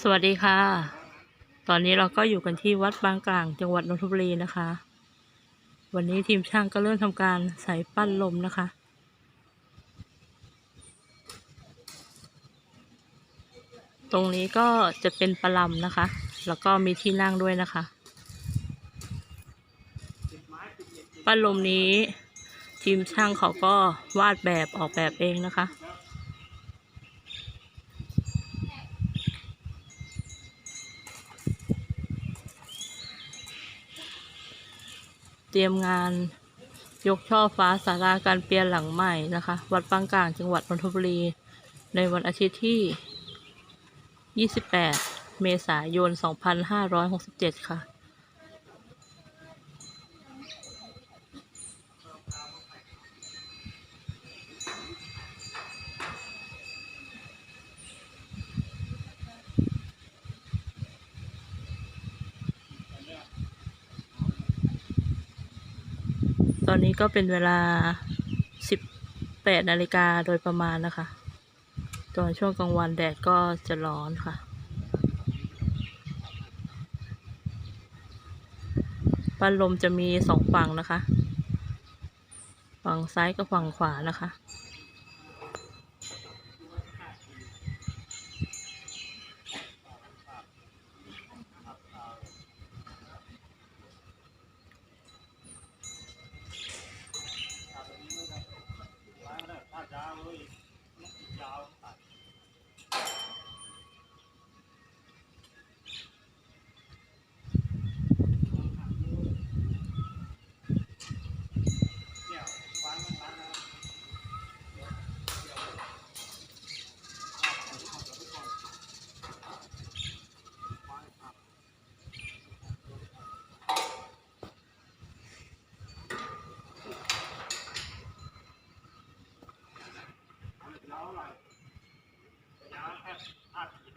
สวัสดีค่ะ ตอนนี้เราก็อยู่กันที่วัดบางกลาง จังหวัดนนทบุรีนะคะ วันนี้ทีมช่างก็เริ่มทำการใส่ปั้นลมนะคะ ตรงนี้ก็จะเป็นปลำนะคะ แล้วก็มีที่นั่งด้วยนะคะ ปั้นลมนี้ ทีมช่างเขาก็วาดแบบออกแบบเองนะคะ เตรียมงานยกช่อฟ้าสาราการเปลี่ยนหลังใหม่นะคะ วัดบางกลางจังหวัดนนทบุรี ในวันอาทิตย์ที่ 28 เมษายน 2567 ค่ะ อนนี้ก็เป็นเวลา 18นาฬิกาโดยประมาณนะคะ ตอนช่วงกลางวันแดดก็จะร้อนค่ะ ปันลมจะมีสองฝั่งนะคะ ฝั่งซ้ายกับฝั่งขวานะคะ ยา